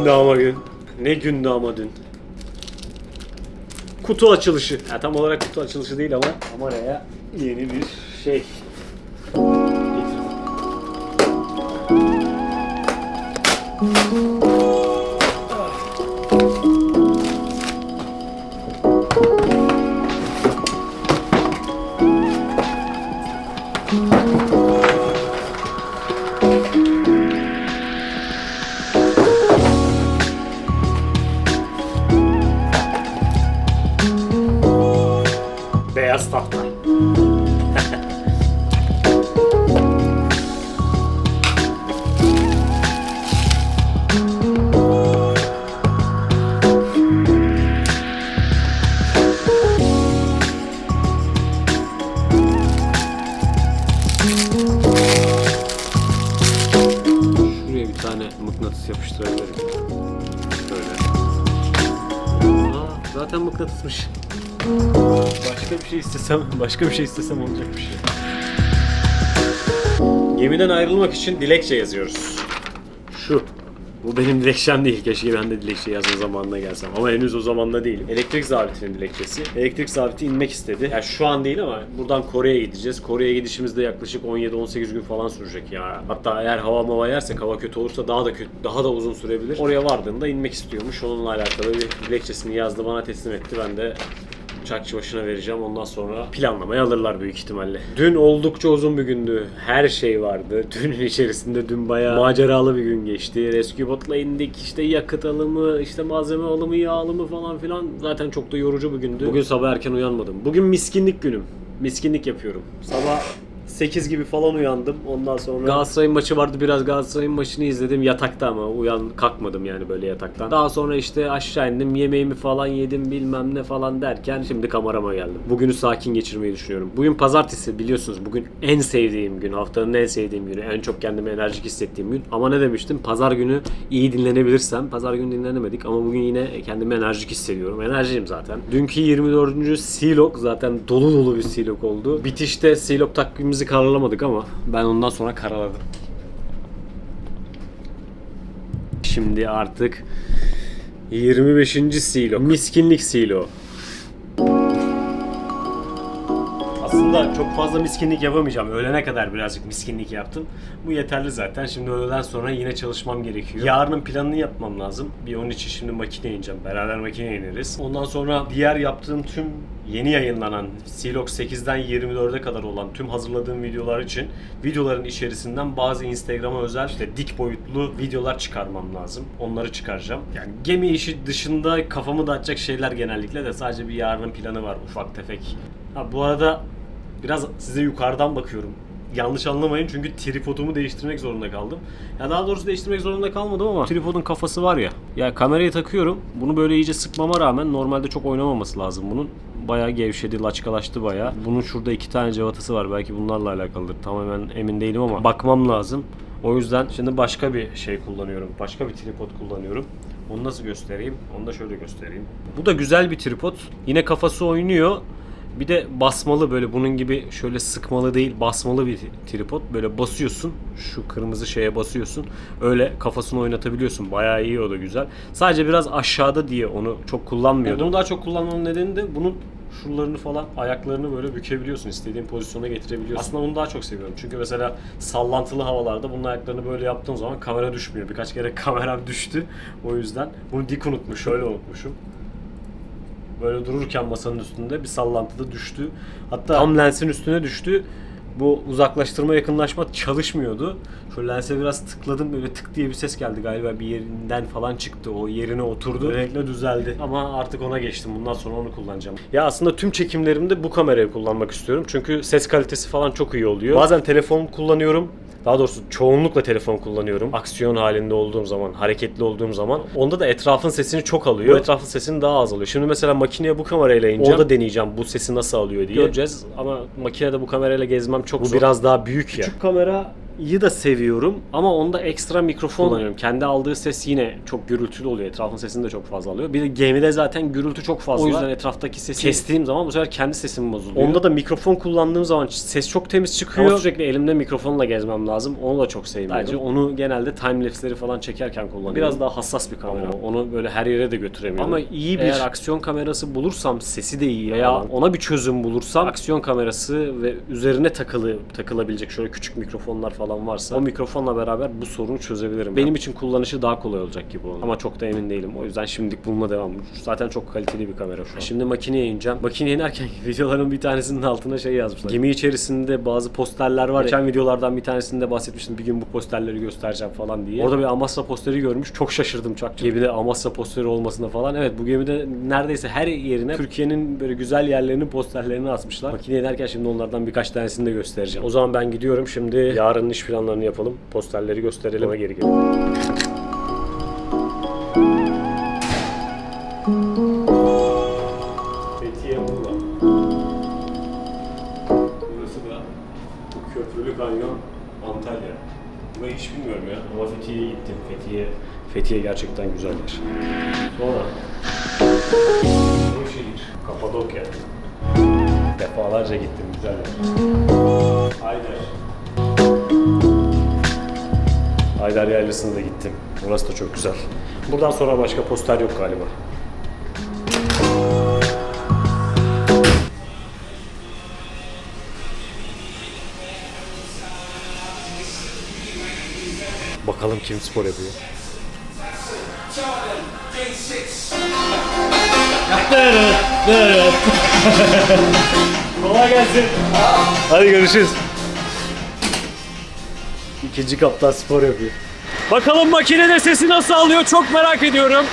Gündü ama gün. Ne gündü ama dün. Kutu açılışı. Ya tam olarak kutu açılışı değil ama kameraya yeni bir şey. Zaten mıknatısmış. Başka bir şey istesem, başka bir şey istesem olacak bir şey. Gemiden ayrılmak için dilekçe yazıyoruz. Şu. Bu benim dilekçem değil. Keşke ben de dilekçe yazma zamanına gelsem. Ama henüz o zamanda değilim. Elektrik zabitinin dilekçesi. Elektrik zabiti inmek istedi. Yani şu an değil ama buradan Kore'ye gideceğiz. Kore'ye gidişimiz de yaklaşık 17-18 gün falan sürecek ya. Hatta eğer hava mava yersek, hava kötü olursa daha da kötü, daha da uzun sürebilir. Oraya vardığında inmek istiyormuş. Onunla alakalı bir dilekçesini yazdı, bana teslim etti. Ben de uçakçı başına vereceğim. Ondan sonra planlamaya alırlar büyük ihtimalle. Dün oldukça uzun bir gündü. Her şey vardı. Dünün içerisinde dün bayağı maceralı bir gün geçti. Rescue botla indik. İşte yakıt alımı, işte malzeme alımı, yağ alımı falan filan. Zaten çok da yorucu bir gündü. Bugün sabah erken uyanmadım. Bugün miskinlik günüm. Miskinlik yapıyorum. Sabah 8 gibi falan uyandım. Ondan sonra Galatasaray'ın maçı vardı. Biraz Galatasaray'ın maçını izledim. Yatakta ama uyan kalkmadım yani böyle yataktan. Daha sonra işte aşağı indim. Yemeğimi falan yedim bilmem ne falan derken şimdi kamerama geldim. Bugünü sakin geçirmeyi düşünüyorum. Bugün pazartesi biliyorsunuz. Bugün en sevdiğim gün. Haftanın en sevdiğim günü. En çok kendimi enerjik hissettiğim gün. Ama ne demiştim? Pazar günü iyi dinlenebilirsem. Pazar günü dinlenemedik ama bugün yine kendimi enerjik hissediyorum. Enerjiyim zaten. Dünkü 24. Silog zaten dolu dolu bir Silog oldu. Bitişte Silog takvimimizi kararlamadık ama ben ondan sonra kararladım. Şimdi artık 25. Silo. Miskinlik Silo. Aslında çok fazla miskinlik yapamayacağım. Öğlene kadar birazcık miskinlik yaptım. Bu yeterli zaten. Şimdi öğleden sonra yine çalışmam gerekiyor. Yarının planını yapmam lazım. Bir onun için şimdi makine ineceğim. Beraber makine ineriz. Ondan sonra diğer yaptığım tüm yeni yayınlanan Silog 8'den 24'e kadar olan tüm hazırladığım videolar için videoların içerisinden bazı Instagram'a özel işte dik boyutlu videolar çıkarmam lazım. Onları çıkaracağım. Yani gemi işi dışında kafamı dağıtacak şeyler genellikle de sadece bir yarının planı var ufak tefek. Ha bu arada biraz size yukarıdan bakıyorum. Yanlış anlamayın çünkü tripodumu değiştirmek zorunda kaldım. Ya daha doğrusu değiştirmek zorunda kalmadım ama tripodun kafası var ya. Ya kamerayı takıyorum. Bunu böyle iyice sıkmama rağmen normalde çok oynamaması lazım bunun. Bayağı gevşedi, laçkalaştı bayağı. Bunun şurada iki tane cevatası var. Belki bunlarla alakalıdır. Tamamen emin değilim ama bakmam lazım. O yüzden şimdi başka bir şey kullanıyorum. Başka bir tripod kullanıyorum. Onu nasıl göstereyim? Onu da şöyle göstereyim. Bu da güzel bir tripod. Yine kafası oynuyor. Bir de basmalı böyle bunun gibi şöyle sıkmalı değil basmalı bir tripod. Böyle basıyorsun şu kırmızı şeye basıyorsun. Öyle kafasını oynatabiliyorsun. Bayağı iyi o da güzel. Sadece biraz aşağıda diye onu çok kullanmıyordum. Bunu daha çok kullanmamın nedeni de bunun şuralarını falan ayaklarını böyle bükebiliyorsun. istediğin pozisyona getirebiliyorsun. Aslında bunu daha çok seviyorum. Çünkü mesela sallantılı havalarda bunun ayaklarını böyle yaptığım zaman kamera düşmüyor. Birkaç kere kameram düştü. O yüzden bunu dik unutmuş. Şöyle unutmuşum. Böyle dururken masanın üstünde bir sallantıda düştü. Hatta tam lensin üstüne düştü. Bu uzaklaştırma yakınlaşma çalışmıyordu. Şu lense biraz tıkladım böyle tık diye bir ses geldi galiba bir yerinden falan çıktı. O yerine oturdu. Böylelikle düzeldi. Ama artık ona geçtim. Bundan sonra onu kullanacağım. Ya aslında tüm çekimlerimde bu kamerayı kullanmak istiyorum. Çünkü ses kalitesi falan çok iyi oluyor. Bazen telefon kullanıyorum. Daha doğrusu çoğunlukla telefon kullanıyorum. Aksiyon halinde olduğum zaman, hareketli olduğum zaman. Onda da etrafın sesini çok alıyor. Bu etrafın sesini daha az alıyor. Şimdi mesela makineye bu kamerayla ineceğim. Orada deneyeceğim bu sesi nasıl alıyor diye. Göreceğiz ama makinede bu kamerayla gezmem çok bu biraz daha büyük ya. Küçük kamera Mikrofonu da seviyorum ama onda ekstra mikrofon kullanıyorum. Kendi aldığı ses yine çok gürültülü oluyor. Etrafın sesini de çok fazla alıyor. Bir de gemide zaten gürültü çok fazla. O yüzden etraftaki sesi kestiğim zaman bu sefer kendi sesim bozuluyor. Onda da mikrofon kullandığım zaman ses çok temiz çıkıyor. Ama sürekli elimde mikrofonla gezmem lazım. Onu da çok sevmiyorum. Sadece onu genelde timelapse'leri falan çekerken kullanıyorum. Biraz daha hassas bir kamera. Onu böyle her yere de götüremiyorum. Ama iyi bir eğer aksiyon kamerası bulursam sesi de iyi veya ona bir çözüm bulursam aksiyon kamerası ve üzerine takılı takılabilecek şöyle küçük mikrofonlar falan varsa o mikrofonla beraber bu sorunu çözebilirim. Benim için kullanışı daha kolay olacak gibi onun. Ama çok da emin değilim. O yüzden şimdilik bununla devam. Zaten çok kaliteli bir kamera şu an. Şimdi makineye ineceğim. Makineye inerken videoların bir tanesinin altına şey yazmışlar. Gemi içerisinde bazı posterler var. Geçen videolardan bir tanesinde bahsetmiştim. Bir gün bu posterleri göstereceğim falan diye. Orada bir Amasya posteri görmüş. Çok şaşırdım çak. Gemide Amasya posteri olmasına falan. Evet bu gemide neredeyse her yerine Türkiye'nin böyle güzel yerlerinin posterlerini asmışlar. Makineye inerken şimdi onlardan birkaç tanesini de göstereceğim. O zaman ben gidiyorum. Şimdi yarının iş planlarını yapalım. Posterleri gösterelim ve geri gelelim. Fethiye Muğla. Burası da Köprülü Kanyon Antalya. Burayı hiç bilmiyorum ya ama Fethiye'ye gittim. Fethiye, Fethiye gerçekten güzel yer. Sonra Nevşehir, Kapadokya. Defalarca gittim güzel yer. Ayder. Haydar Yaylası'na da gittim. Orası da çok güzel. Buradan sonra başka poster yok galiba. Bakalım kim spor yapıyor. Kolay gelsin. Hadi görüşürüz. İkinci kaptan spor yapıyor. Bakalım makinede sesi nasıl alıyor çok merak ediyorum.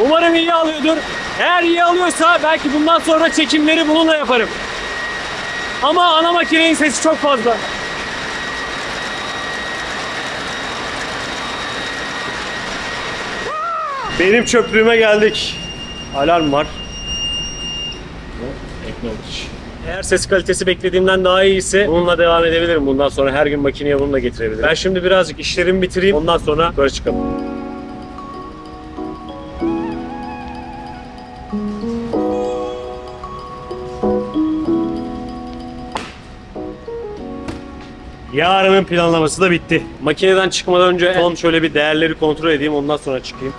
Umarım iyi alıyordur. Eğer iyi alıyorsa belki bundan sonra çekimleri bununla yaparım. Ama ana makinenin sesi çok fazla. Benim çöplüğüme geldik. Alarm var. Eğer ses kalitesi beklediğimden daha iyiyse bununla devam edebilirim. Bundan sonra her gün makineye bunu da getirebilirim. Ben şimdi birazcık işlerimi bitireyim. Ondan sonra yukarı çıkalım. Yarının planlaması da bitti. Makineden çıkmadan önce son şöyle bir değerleri kontrol edeyim. Ondan sonra çıkayım.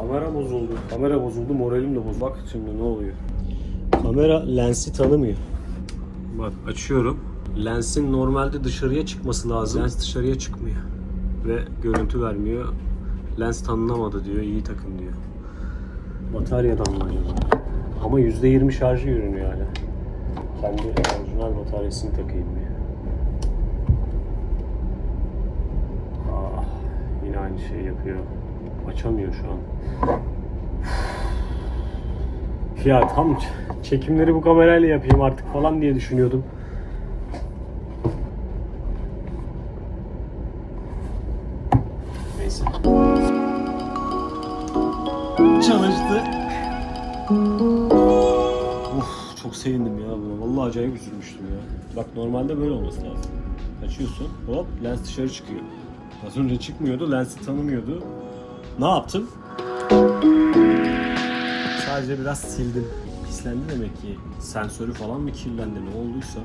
Kamera bozuldu. Kamera bozuldu, moralim de bozuldu. Bak şimdi ne oluyor. Kamera lensi tanımıyor. Bak açıyorum. Lensin normalde dışarıya çıkması lazım. Lens dışarıya çıkmıyor. Ve görüntü vermiyor. Lens tanınamadı diyor. iyi takın diyor. Bataryadan mı acaba? Ama %20 şarjı görünüyor hala. Kendi orijinal bataryasını takayım bir. Ah, yine aynı şeyi yapıyor. Açamıyor şu an. Ya tam çekimleri bu kamerayla yapayım artık falan diye düşünüyordum. Neyse. Çalıştı. Uf çok sevindim ya buna. Vallahi acayip üzülmüştüm ya. Bak normalde böyle olması lazım. Açıyorsun hop lens dışarı çıkıyor. Az önce çıkmıyordu lensi tanımıyordu. Ne yaptım? Sadece biraz sildim. Pislendi demek ki. Sensörü falan mı kirlendi ne olduysa.